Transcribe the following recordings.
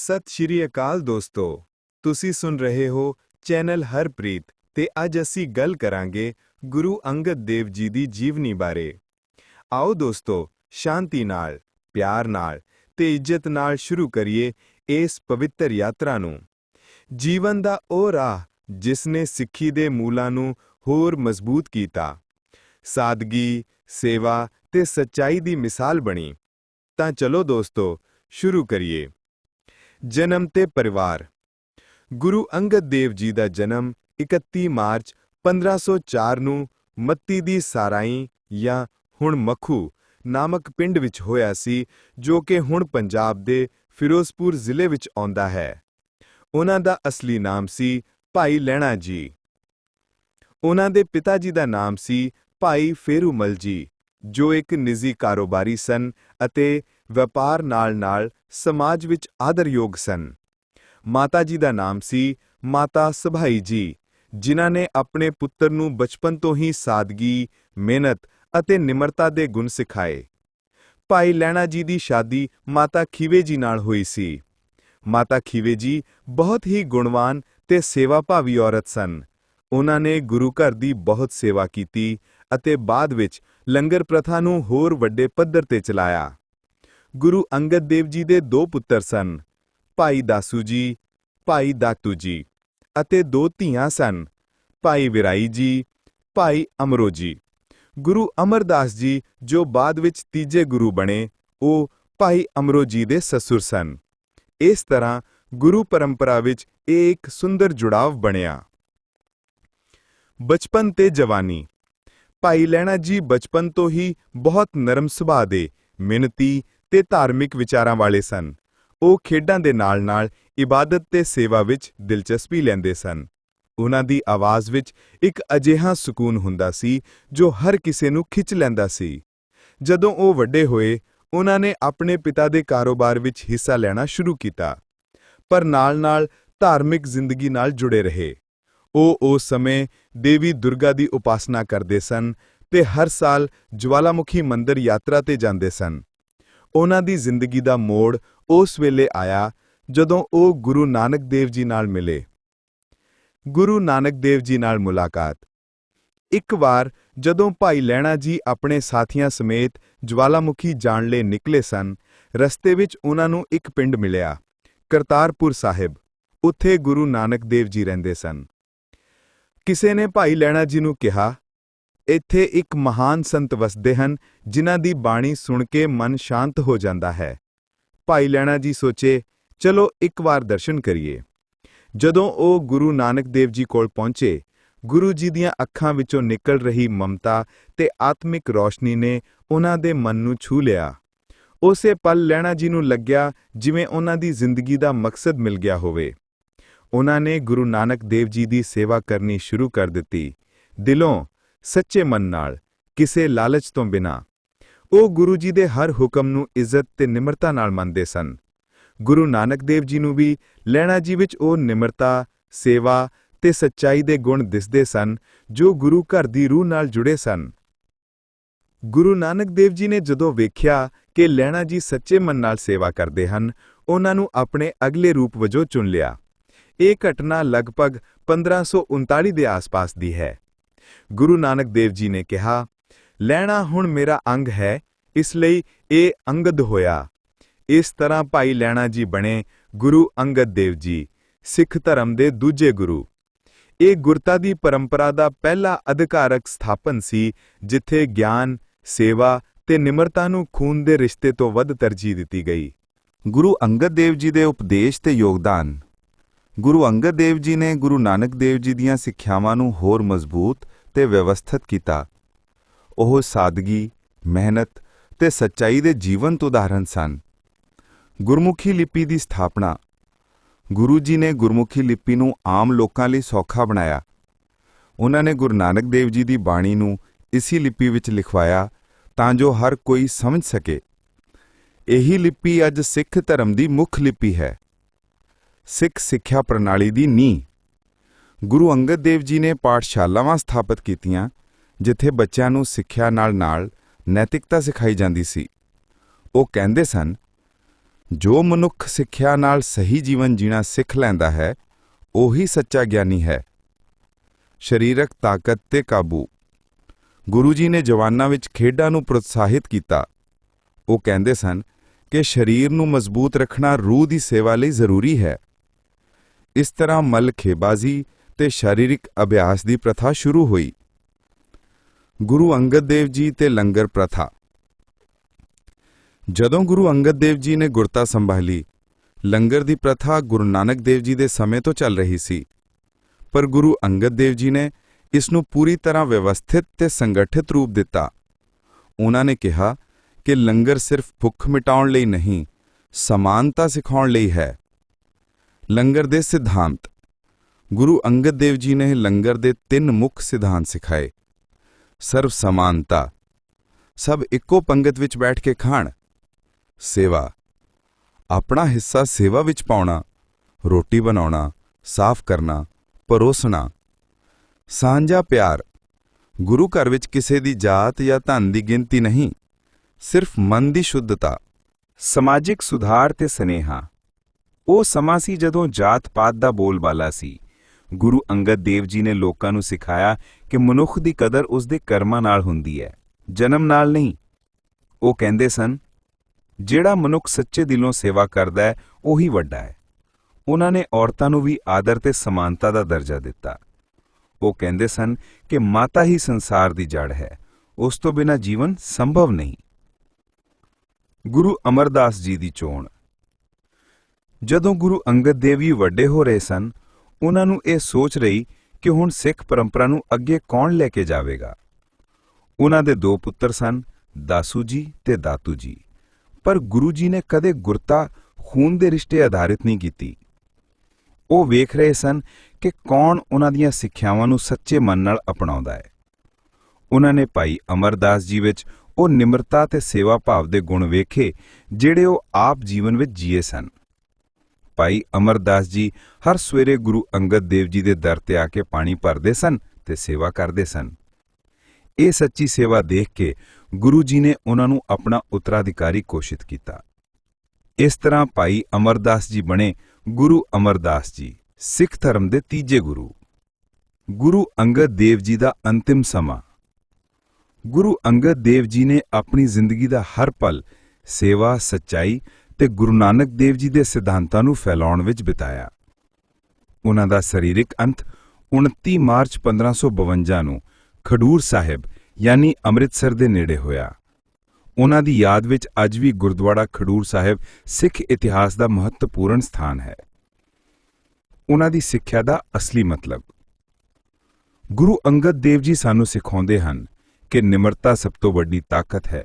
ਸਤਿ ਸ਼੍ਰੀ ਅਕਾਲ ਦੋਸਤੋ। ਤੁਸੀਂ ਸੁਣ ਰਹੇ ਹੋ ਚੈਨਲ ਹਰਪ੍ਰੀਤ ਤੇ ਅੱਜ ਅਸੀਂ ਗੱਲ ਕਰਾਂਗੇ ਗੁਰੂ ਅੰਗਦ ਦੇਵ ਜੀ ਦੀ ਜੀਵਨੀ ਬਾਰੇ। ਆਓ ਦੋਸਤੋ, ਸ਼ਾਂਤੀ ਨਾਲ, ਪਿਆਰ ਨਾਲ ਤੇ ਇੱਜ਼ਤ ਨਾਲ ਸ਼ੁਰੂ ਕਰੀਏ ਇਸ ਪਵਿੱਤਰ ਯਾਤਰਾ ਨੂੰ। ਜੀਵਨ ਦਾ ਉਹ ਰਾਹ ਜਿਸ ਨੇ ਸਿੱਖੀ ਦੇ ਮੂਲਾਂ ਨੂੰ ਹੋਰ ਮਜ਼ਬੂਤ ਕੀਤਾ। ਸਾਦਗੀ, ਸੇਵਾ ਤੇ ਸੱਚਾਈ ਦੀ ਮਿਸਾਲ ਬਣੀ। ਤਾਂ ਚਲੋ ਦੋਸਤੋ, ਸ਼ੁਰੂ ਕਰੀਏ। ਜਨਮ ਤੇ ਪਰਿਵਾਰ। ਗੁਰੂ ਅੰਗਦ ਦੇਵ ਜੀ ਦਾ ਜਨਮ 31 ਮਾਰਚ 1504 ਨੂੰ ਮੱਤੀ ਦੀ ਸਾਰਾਈ ਜਾਂ ਹੁਣ ਮਖੂ ਨਾਮਕ ਪਿੰਡ ਵਿੱਚ ਹੋਇਆ ਸੀ, ਜੋ ਕਿ ਹੁਣ ਪੰਜਾਬ ਦੇ ਫਿਰੋਜ਼ਪੁਰ ਜ਼ਿਲ੍ਹੇ ਵਿੱਚ ਆਉਂਦਾ ਹੈ। ਉਹਨਾਂ ਦਾ ਅਸਲੀ ਨਾਮ ਸੀ ਭਾਈ ਲੈਣਾ ਜੀ। ਉਹਨਾਂ ਦੇ ਪਿਤਾ ਜੀ ਦਾ ਨਾਮ ਸੀ ਭਾਈ ਫੇਰੂਮਲ ਜੀ, ਜੋ ਇੱਕ ਨਿੱਜੀ ਕਾਰੋਬਾਰੀ ਸਨ ਅਤੇ ਵਪਾਰ ਨਾਲ-ਨਾਲ ਸਮਾਜ ਵਿੱਚ ਆਦਰਯੋਗ ਸਨ। ਮਾਤਾ ਜੀ ਦਾ ਨਾਮ ਸੀ ਮਾਤਾ ਸਭਾਈ ਜੀ, ਜਿਨ੍ਹਾਂ ਨੇ ਆਪਣੇ ਪੁੱਤਰ ਨੂੰ ਬਚਪਨ ਤੋਂ ਹੀ ਸਾਦਗੀ, ਮਿਹਨਤ ਅਤੇ ਨਿਮਰਤਾ ਦੇ ਗੁਣ ਸਿਖਾਏ। ਭਾਈ ਲੈਣਾ ਜੀ ਦੀ ਸ਼ਾਦੀ ਮਾਤਾ ਖੀਵੇ ਜੀ ਨਾਲ ਹੋਈ ਸੀ। ਮਾਤਾ ਖੀਵੇ ਜੀ ਬਹੁਤ ਹੀ ਗੁਣਵਾਨ ਤੇ ਸੇਵਾ ਭਾਵੀ ਔਰਤ ਸਨ। ਉਹਨਾਂ ਨੇ ਗੁਰੂ ਘਰ ਦੀ ਬਹੁਤ ਸੇਵਾ ਕੀਤੀ ਅਤੇ ਬਾਅਦ ਵਿੱਚ ਲੰਗਰ ਪ੍ਰਥਾ ਨੂੰ ਹੋਰ ਵੱਡੇ ਪੱਧਰ ਤੇ ਚਲਾਇਆ। ਗੁਰੂ ਅੰਗਦ ਦੇਵ ਜੀ ਦੇ ਦੋ ਪੁੱਤਰ ਸਨ, ਭਾਈ ਦਾਸੂ ਜੀ, ਭਾਈ ਦਾਤੂ ਜੀ ਅਤੇ ਦੋ ਧੀਆਂ ਸਨ, ਭਾਈ ਵਿਰਾਈ ਜੀ, ਭਾਈ ਅਮਰੋ ਜੀ। ਗੁਰੂ ਅਮਰਦਾਸ ਜੀ ਜੋ ਬਾਅਦ ਵਿੱਚ ਤੀਜੇ ਗੁਰੂ ਬਣੇ, ਉਹ ਭਾਈ ਅਮਰੋ ਜੀ ਦੇ ਸਸੁਰ ਸਨ। ਇਸ ਤਰ੍ਹਾਂ ਗੁਰੂ ਪਰੰਪਰਾ ਵਿੱਚ ਇਹ ਇੱਕ ਸੁੰਦਰ ਜੁੜਾਵ ਬਣਿਆ। ਬਚਪਨ ਤੇ ਜਵਾਨੀ। ਭਾਈ ਲੈਣਾ ਜੀ ਬਚਪਨ ਤੋਂ ਹੀ ਬਹੁਤ ਨਰਮ ਸੁਭਾਅ ਦੇ, ਮਿਹਨਤੀ ਤੇ ਧਾਰਮਿਕ ਵਿਚਾਰਾਂ ਵਾਲੇ ਸਨ। ਉਹ ਖੇਡਾਂ ਦੇ ਨਾਲ-ਨਾਲ ਇਬਾਦਤ ਤੇ ਸੇਵਾ ਵਿੱਚ ਦਿਲਚਸਪੀ ਲੈਂਦੇ ਸਨ। ਉਹਨਾਂ ਦੀ ਆਵਾਜ਼ ਵਿੱਚ ਇੱਕ ਅਜਿਹਾ ਸਕੂਨ ਹੁੰਦਾ ਸੀ ਜੋ ਹਰ ਕਿਸੇ ਨੂੰ ਖਿੱਚ ਲੈਂਦਾ ਸੀ। ਜਦੋਂ ਉਹ ਵੱਡੇ ਹੋਏ, ਉਹਨਾਂ ਨੇ ਆਪਣੇ ਪਿਤਾ ਦੇ ਕਾਰੋਬਾਰ ਵਿੱਚ ਹਿੱਸਾ ਲੈਣਾ ਸ਼ੁਰੂ ਕੀਤਾ। ਪਰ ਨਾਲ-ਨਾਲ ਧਾਰਮਿਕ ਜ਼ਿੰਦਗੀ ਨਾਲ ਜੁੜੇ ਰਹੇ। ਉਹ ਉਸ ਸਮੇਂ ਦੇਵੀ ਦੁਰਗਾ ਦੀ ਉਪਾਸਨਾ ਕਰਦੇ ਸਨ ਤੇ ਹਰ ਸਾਲ ਜਵਾਲਾਮੁਖੀ ਮੰਦਿਰ ਯਾਤਰਾ ਤੇ ਜਾਂਦੇ ਸਨ। ਉਹਨਾਂ ਦੀ ਜ਼ਿੰਦਗੀ ਦਾ ਮੋੜ ਉਸ ਵੇਲੇ ਆਇਆ ਜਦੋਂ ਉਹ ਗੁਰੂ ਨਾਨਕ ਦੇਵ ਜੀ ਨਾਲ ਮਿਲੇ। ਗੁਰੂ ਨਾਨਕ ਦੇਵ ਜੀ ਨਾਲ ਮੁਲਾਕਾਤ। ਇੱਕ ਵਾਰ ਜਦੋਂ ਭਾਈ ਲੈਣਾ ਜੀ ਆਪਣੇ ਸਾਥੀਆਂ ਸਮੇਤ ਜਵਾਲਾਮੁਖੀ ਜਾਣ ਲਈ ਨਿਕਲੇ ਸਨ, ਰਸਤੇ ਵਿੱਚ ਉਹਨਾਂ ਨੂੰ ਇੱਕ ਪਿੰਡ ਮਿਲਿਆ, ਕਰਤਾਰਪੁਰ ਸਾਹਿਬ। ਉੱਥੇ ਗੁਰੂ ਨਾਨਕ ਦੇਵ ਜੀ ਰਹਿੰਦੇ ਸਨ। ਕਿਸੇ ਨੇ ਭਾਈ ਲੈਣਾ ਜੀ ਨੂੰ ਕਿਹਾ ਇੱਥੇ ਇੱਕ ਮਹਾਨ ਸੰਤ ਵਸਦੇ ਹਨ, ਜਿਨ੍ਹਾਂ ਦੀ ਬਾਣੀ ਸੁਣ ਕੇ ਮਨ ਸ਼ਾਂਤ ਹੋ ਜਾਂਦਾ ਹੈ। ਭਾਈ ਲੈਣਾ ਜੀ ਸੋਚੇ, ਚਲੋ ਇੱਕ ਵਾਰ ਦਰਸ਼ਨ ਕਰੀਏ। ਜਦੋਂ ਉਹ ਗੁਰੂ ਨਾਨਕ ਦੇਵ ਜੀ ਕੋਲ ਪਹੁੰਚੇ, ਗੁਰੂ ਜੀ ਦੀਆਂ ਅੱਖਾਂ ਵਿੱਚੋਂ ਨਿਕਲ ਰਹੀ ਮਮਤਾ ਤੇ ਆਤਮਿਕ ਰੋਸ਼ਨੀ ਨੇ ਉਹਨਾਂ ਦੇ ਮਨ ਨੂੰ ਛੂ ਲਿਆ। ਉਸੇ ਪਲ ਲੈਣਾ ਜੀ ਨੂੰ ਲੱਗਿਆ ਜਿਵੇਂ ਉਹਨਾਂ ਦੀ ਜ਼ਿੰਦਗੀ ਦਾ ਮਕਸਦ ਮਿਲ ਗਿਆ ਹੋਵੇ। ਉਹਨਾਂ ਨੇ ਗੁਰੂ ਨਾਨਕ ਦੇਵ ਜੀ ਦੀ ਸੇਵਾ ਕਰਨੀ ਸ਼ੁਰੂ ਕਰ ਦਿੱਤੀ। ਦਿਲੋਂ ਸੱਚੇ ਮਨ ਨਾਲ, ਕਿਸੇ ਲਾਲਚ ਤੋਂ ਬਿਨਾ। ਉਹ ਗੁਰੂ ਜੀ ਦੇ ਹਰ ਹੁਕਮ ਨੂੰ ਇੱਜ਼ਤ ਤੇ ਨਿਮਰਤਾ ਨਾਲ ਮੰਨਦੇ ਸਨ। ਗੁਰੂ ਨਾਨਕ ਦੇਵ ਜੀ ਨੂੰ ਵੀ ਲੈਣਾ ਜੀ ਵਿੱਚ ਉਹ ਨਿਮਰਤਾ, ਸੇਵਾ ਤੇ ਸੱਚਾਈ ਦੇ ਗੁਣ ਦਿਸਦੇ ਸਨ, ਜੋ ਗੁਰੂ ਘਰ ਦੀ ਰੂਹ ਨਾਲ ਜੁੜੇ ਸਨ। ਗੁਰੂ ਨਾਨਕ ਦੇਵ ਜੀ ਨੇ ਜਦੋਂ ਵੇਖਿਆ ਕਿ ਲੈਣਾ ਜੀ ਸੱਚੇ ਮਨ ਨਾਲ ਸੇਵਾ ਕਰਦੇ ਹਨ, ਉਹਨਾਂ ਨੂੰ ਆਪਣੇ ਅਗਲੇ ਰੂਪ ਵਜੋਂ ਚੁਣ ਲਿਆ। ਇਹ ਘਟਨਾ ਲਗਭਗ 1539 ਦੇ ਆਸ-ਪਾਸ ਦੀ ਹੈ। ਗੁਰੂ ਨਾਨਕ ਦੇਵ ਜੀ ਨੇ ਕਿਹਾ, ਲੈਣਾ ਹੁਣ ਮੇਰਾ ਅੰਗ ਹੈ, ਇਸ ਲਈ ਇਹ ਅੰਗਦ ਹੋਇਆ। ਇਸ ਤਰ੍ਹਾਂ ਭਾਈ ਲੈਣਾ ਜੀ ਬਣੇ ਗੁਰੂ ਅੰਗਦ ਦੇਵ ਜੀ, ਸਿੱਖ ਧਰਮ ਦੇ ਦੂਜੇ ਗੁਰੂ। ਇਹ ਗੁਰਤਾ ਦੀ ਪਰੰਪਰਾ ਦਾ ਪਹਿਲਾ ਅਧਿਕਾਰਕ ਸਥਾਪਨ ਸੀ, ਜਿੱਥੇ ਗਿਆਨ, ਸੇਵਾ ਤੇ ਨਿਮਰਤਾ ਨੂੰ ਖੂਨ ਦੇ ਰਿਸ਼ਤੇ ਤੋਂ ਵੱਧ ਤਰਜੀਹ ਦਿੱਤੀ ਗਈ। ਗੁਰੂ ਅੰਗਦ ਦੇਵ ਜੀ ਦੇ ਉਪਦੇਸ਼ ਤੇ ਯੋਗਦਾਨ। ਗੁਰੂ ਅੰਗਦ ਦੇਵ ਜੀ ਨੇ ਗੁਰੂ ਨਾਨਕ ਦੇਵ ਜੀ ਦੀਆਂ ਸਿੱਖਿਆਵਾਂ ਨੂੰ ਹੋਰ ਮਜ਼ਬੂਤ ਤੇ ਵਿਵਸਥਿਤ ਕੀਤਾ। ਉਹ ਸਾਦਗੀ, ਮਿਹਨਤ ਤੇ ਸੱਚਾਈ ਦੇ ਜੀਵੰਤ ਉਦਾਹਰਣ ਸਨ। ਗੁਰਮੁਖੀ ਲਿਪੀ ਦੀ ਸਥਾਪਨਾ। ਗੁਰੂ ਜੀ ਨੇ ਗੁਰਮੁਖੀ ਲਿਪੀ ਨੂੰ ਆਮ ਲੋਕਾਂ ਲਈ ਸੌਖਾ ਬਣਾਇਆ। ਉਹਨਾਂ ਨੇ ਗੁਰੂ ਨਾਨਕ ਦੇਵ ਜੀ ਦੀ ਬਾਣੀ ਨੂੰ ਇਸੀ ਲਿਪੀ ਵਿੱਚ ਲਿਖਵਾਇਆ ਤਾਂ ਜੋ ਹਰ ਕੋਈ ਸਮਝ ਸਕੇ। ਇਹੀ ਲਿਪੀ ਅੱਜ ਸਿੱਖ ਧਰਮ ਦੀ ਮੁੱਖ ਲਿਪੀ ਹੈ। ਸਿੱਖ ਸਿੱਖਿਆ ਪ੍ਰਣਾਲੀ ਦੀ ਨੀਂਹ। ਗੁਰੂ ਅੰਗਦ ਦੇਵ ਜੀ ਨੇ ਪਾਠਸ਼ਾਲਾਵਾਂ ਸਥਾਪਿਤ ਕੀਤੀਆਂ, ਜਿੱਥੇ ਬੱਚਿਆਂ ਨੂੰ ਸਿੱਖਿਆ ਨਾਲ-ਨਾਲ ਨੈਤਿਕਤਾ ਸਿਖਾਈ ਜਾਂਦੀ ਸੀ। ਉਹ ਕਹਿੰਦੇ ਸਨ, ਜੋ ਮਨੁੱਖ ਸਿੱਖਿਆ ਨਾਲ ਸਹੀ ਜੀਵਨ ਜੀਣਾ ਸਿੱਖ ਲੈਂਦਾ ਹੈ, ਉਹੀ ਸੱਚਾ ਗਿਆਨੀ ਹੈ। ਸਰੀਰਕ ਤਾਕਤ ਤੇ ਕਾਬੂ। ਗੁਰੂ ਜੀ ਨੇ ਜਵਾਨਾਂ ਵਿੱਚ ਖੇਡਾਂ ਨੂੰ ਪ੍ਰੋਤਸਾਹਿਤ ਕੀਤਾ। ਉਹ ਕਹਿੰਦੇ ਸਨ ਕਿ ਸਰੀਰ ਨੂੰ ਮਜ਼ਬੂਤ ਰੱਖਣਾ ਰੂਹ ਦੀ ਸੇਵਾ ਲਈ ਜ਼ਰੂਰੀ ਹੈ। ਇਸ ਤਰ੍ਹਾਂ ਮਲਖੇਬਾਜ਼ੀ ਤੇ ਸਰੀਰਕ ਅਭਿਆਸ ਦੀ ਪ੍ਰਥਾ ਸ਼ੁਰੂ ਹੋਈ। ਗੁਰੂ ਅੰਗਦ ਦੇਵ ਜੀ ਤੇ ਲੰਗਰ ਪ੍ਰਥਾ। ਜਦੋਂ ਗੁਰੂ ਅੰਗਦ ਦੇਵ ਜੀ ਨੇ ਗੁਰਤਾ ਸੰਭਾਲੀ, ਲੰਗਰ ਦੀ ਪ੍ਰਥਾ ਗੁਰੂ ਨਾਨਕ ਦੇਵ ਜੀ ਦੇ ਸਮੇਂ ਤੋਂ ਚੱਲ ਰਹੀ ਸੀ। ਪਰ ਗੁਰੂ ਅੰਗਦ ਦੇਵ ਜੀ ਨੇ ਇਸ ਨੂੰ ਪੂਰੀ ਤਰ੍ਹਾਂ ਵਿਵਸਥਿਤ ਤੇ ਸੰਗਠਿਤ ਰੂਪ ਦਿੱਤਾ। ਉਹਨਾਂ ਨੇ ਕਿਹਾ ਕਿ ਲੰਗਰ ਸਿਰਫ ਭੁੱਖ ਮਿਟਾਉਣ ਲਈ ਨਹੀਂ, ਸਮਾਨਤਾ ਸਿਖਾਉਣ ਲਈ ਹੈ। ਲੰਗਰ ਦੇ ਸਿਧਾਂਤ ਗੁਰੂ ਅੰਗਦ ਦੇਵ ਜੀ ਨੇ ਲੰਗਰ ਦੇ ਤਿੰਨ ਮੁੱਖ ਸਿਧਾਂਤ ਸਿਖਾਏ। ਸਰਵ ਸਮਾਨਤਾ, ਸਭ ਇੱਕੋ ਪੰਗਤ ਵਿੱਚ ਬੈਠ ਕੇ ਖਾਣ, ਸੇਵਾ, ਆਪਣਾ ਹਿੱਸਾ ਸੇਵਾ ਵਿੱਚ ਪਾਉਣਾ, ਰੋਟੀ ਬਣਾਉਣਾ, ਸਾਫ਼ ਕਰਨਾ, ਪਰੋਸਣਾ। ਸਾਂਝਾ ਪਿਆਰ, ਗੁਰੂ ਘਰ ਵਿੱਚ ਕਿਸੇ ਦੀ ਜਾਤ ਜਾਂ ਧਨ ਦੀ ਗਿਣਤੀ ਨਹੀਂ, ਸਿਰਫ ਮਨ ਦੀ ਸ਼ੁੱਧਤਾ, ਸਮਾਜਿਕ ਸੁਧਾਰ ਤੇ ਸਨੇਹਾ। ਉਹ ਸਮਾਂ ਸੀ ਜਦੋਂ ਜਾਤ-ਪਾਤ ਦਾ ਬੋਲਬਾਲਾ ਸੀ। ਗੁਰੂ ਅੰਗਦ ਦੇਵ ਜੀ ਨੇ ਲੋਕਾਂ ਨੂੰ ਸਿਖਾਇਆ ਕਿ ਮਨੁੱਖ ਦੀ ਕਦਰ ਉਸ ਦੇ ਕਰਮਾਂ ਨਾਲ ਹੁੰਦੀ ਹੈ, ਜਨਮ ਨਾਲ ਨਹੀਂ। ਉਹ ਕਹਿੰਦੇ ਸਨ, ਜਿਹੜਾ ਮਨੁੱਖ ਸੱਚੇ ਦਿਲੋਂ ਸੇਵਾ ਕਰਦਾ ਹੈ, ਉਹੀ ਵੱਡਾ ਹੈ। ਉਹਨਾਂ ਨੇ ਔਰਤਾਂ ਨੂੰ ਵੀ ਆਦਰ ਤੇ ਸਮਾਨਤਾ ਦਾ ਦਰਜਾ ਦਿੱਤਾ। ਉਹ ਕਹਿੰਦੇ ਸਨ ਕਿ ਮਾਤਾ ਹੀ ਸੰਸਾਰ ਦੀ ਜੜ ਹੈ, ਉਸ ਤੋਂ ਬਿਨਾਂ ਜੀਵਨ ਸੰਭਵ ਨਹੀਂ। ਗੁਰੂ ਅਮਰਦਾਸ ਜੀ ਦੀ ਚੋਣ। ਜਦੋਂ ਗੁਰੂ ਅੰਗਦ ਦੇਵ ਜੀ ਵੱਡੇ ਹੋ ਰਹੇ ਸਨ ਉਹਨਾਂ ਨੂੰ ਇਹ ਸੋਚ ਰਹੀ ਕਿ ਹੁਣ ਸਿੱਖ ਪਰੰਪਰਾ ਨੂੰ ਅੱਗੇ ਕੌਣ ਲੈ ਕੇ ਜਾਵੇਗਾ। ਉਹਨਾਂ ਦੇ ਦੋ ਪੁੱਤਰ ਸਨ, ਦਾਸੂ ਜੀ ਤੇ ਦਾਤੂ ਜੀ। ਪਰ ਗੁਰੂ ਜੀ ਨੇ ਕਦੇ ਗੁਰਤਾ ਖੂਨ ਦੇ ਰਿਸ਼ਤੇ ਆਧਾਰਿਤ ਨਹੀਂ ਕੀਤੀ। ਉਹ ਵੇਖ ਰਹੇ ਸਨ ਕਿ ਕੌਣ ਉਹਨਾਂ ਦੀਆਂ ਸਿੱਖਿਆਵਾਂ ਨੂੰ ਸੱਚੇ ਮਨ ਨਾਲ ਅਪਣਾਉਂਦਾ ਹੈ। ਉਹਨਾਂ ਨੇ ਭਾਈ ਅਮਰਦਾਸ ਜੀ ਵਿੱਚ ਉਹ ਨਿਮਰਤਾ ਤੇ ਸੇਵਾ ਭਾਵ ਦੇ ਗੁਣ ਵੇਖੇ, ਜਿਹੜੇ ਉਹ ਆਪ ਜੀਵਨ ਵਿੱਚ ਜੀਏ ਸਨ। ਭਾਈ ਅਮਰਦਾਸ ਜੀ ਹਰ ਸਵੇਰੇ ਗੁਰੂ ਅੰਗਦ ਦੇਵ ਜੀ ਦੇ ਦਰ ਤੇ ਆ ਕੇ ਪਾਣੀ ਭਰਦੇ ਸਨ ਤੇ ਸੇਵਾ ਕਰਦੇ ਸਨ। ਇਹ ਸੱਚੀ ਸੇਵਾ ਦੇਖ ਕੇ ਗੁਰੂ ਜੀ ਨੇ ਉਹਨਾਂ ਨੂੰ ਆਪਣਾ ਉੱਤਰਾਧਿਕਾਰੀ ਘੋਸ਼ਿਤ ਕੀਤਾ। ਇਸ ਤਰ੍ਹਾਂ ਭਾਈ ਅਮਰਦਾਸ ਜੀ ਬਣੇ ਗੁਰੂ ਅਮਰਦਾਸ ਜੀ, ਸਿੱਖ ਧਰਮ ਦੇ ਤੀਜੇ ਗੁਰੂ। ਗੁਰੂ ਅੰਗਦ ਦੇਵ ਜੀ ਦਾ ਅੰਤਿਮ ਸਮਾਂ। ਗੁਰੂ ਅੰਗਦ ਦੇਵ ਜੀ ਨੇ ਆਪਣੀ ਜ਼ਿੰਦਗੀ ਦਾ ਹਰ ਪਲ ਸੇਵਾ, ਸੱਚਾਈ ਤੇ ਗੁਰੂ ਨਾਨਕ ਦੇਵ ਜੀ ਦੇ ਸਿਧਾਂਤਾਂ ਨੂੰ ਫੈਲਾਉਣ ਵਿੱਚ ਬਿਤਾਇਆ। ਉਹਨਾਂ ਦਾ ਸਰੀਰਕ ਅੰਤ 29 ਮਾਰਚ 1552 ਨੂੰ ਖਡੂਰ ਸਾਹਿਬ, ਯਾਨੀ ਅੰਮ੍ਰਿਤਸਰ ਦੇ ਨੇੜੇ ਹੋਇਆ। ਉਹਨਾਂ ਦੀ ਯਾਦ ਵਿੱਚ ਅੱਜ ਵੀ ਗੁਰਦੁਆਰਾ ਖਡੂਰ ਸਾਹਿਬ ਸਿੱਖ ਇਤਿਹਾਸ ਦਾ ਮਹੱਤਵਪੂਰਨ ਸਥਾਨ ਹੈ। ਉਹਨਾਂ ਦੀ ਸਿੱਖਿਆ ਦਾ ਅਸਲੀ ਮਤਲਬ। ਗੁਰੂ ਅੰਗਦ ਦੇਵ ਜੀ ਸਾਨੂੰ ਸਿਖਾਉਂਦੇ ਹਨ ਕਿ ਨਿਮਰਤਾ ਸਭ ਤੋਂ ਵੱਡੀ ਤਾਕਤ ਹੈ।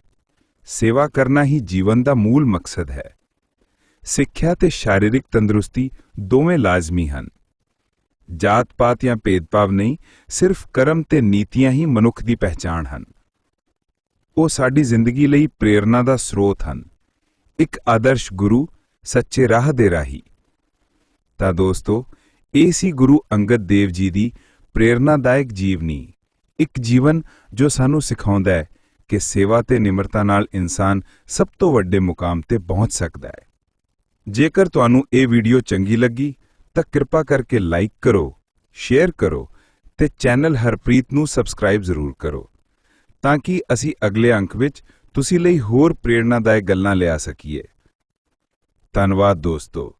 ਸੇਵਾ ਕਰਨਾ ਹੀ ਜੀਵਨ ਦਾ ਮੂਲ ਮਕਸਦ ਹੈ। ਸਿੱਖਿਆ ਤੇ ਸ਼ਾਰੀਰਿਕ ਤੰਦਰੁਸਤੀ ਦੋਵੇਂ ਲਾਜ਼ਮੀ ਹਨ। ਜਾਤ-ਪਾਤ ਜਾਂ ਭੇਦਭਾਵ ਨਹੀਂ, ਸਿਰਫ ਕਰਮ ਤੇ ਨੀਤੀਆਂ ਹੀ ਮਨੁੱਖ ਦੀ ਪਹਿਚਾਣ ਹਨ। ਉਹ ਸਾਡੀ ਜ਼ਿੰਦਗੀ ਲਈ ਪ੍ਰੇਰਣਾ ਦਾ ਸਰੋਤ ਹਨ। ਇੱਕ ਆਦਰਸ਼ ਗੁਰੂ ਸੱਚੇ ਰਾਹ ਦੇ ਰਾਹੀ। ਤਾਂ ਦੋਸਤੋ, ਇਹ ਸੀ ਗੁਰੂ ਅੰਗਦ ਦੇਵ ਜੀ ਦੀ ਪ੍ਰੇਰਨਾਦਾਇਕ ਜੀਵਨੀ। ਇੱਕ ਜੀਵਨ ਜੋ ਸਾਨੂੰ ਸਿਖਾਉਂਦਾ ਹੈ ਕਿ ਸੇਵਾ ਤੇ ਨਿਮਰਤਾ ਨਾਲ ਇਨਸਾਨ ਸਭ ਤੋਂ ਵੱਡੇ ਮੁਕਾਮ ਤੇ ਪਹੁੰਚ ਸਕਦਾ ਹੈ। ਜੇਕਰ ਤੁਹਾਨੂੰ ਇਹ ਵੀਡੀਓ ਚੰਗੀ ਲੱਗੀ, ਤਾਂ ਕਿਰਪਾ ਕਰਕੇ ਲਾਈਕ ਕਰੋ, ਸ਼ੇਅਰ ਕਰੋ ਤੇ ਚੈਨਲ ਹਰਪ੍ਰੀਤ ਨੂੰ ਸਬਸਕ੍ਰਾਈਬ ਜ਼ਰੂਰ ਕਰੋ ਤਾਂ ਕਿ ਅਸੀਂ ਅਗਲੇ ਅੰਕ ਵਿੱਚ ਤੁਸੀਂ ਲਈ ਹੋਰ ਪ੍ਰੇਰਨਾਦਾਇਕ ਗੱਲਾਂ ਲਿਆ ਸਕੀਏ। ਧੰਨਵਾਦ ਦੋਸਤੋ।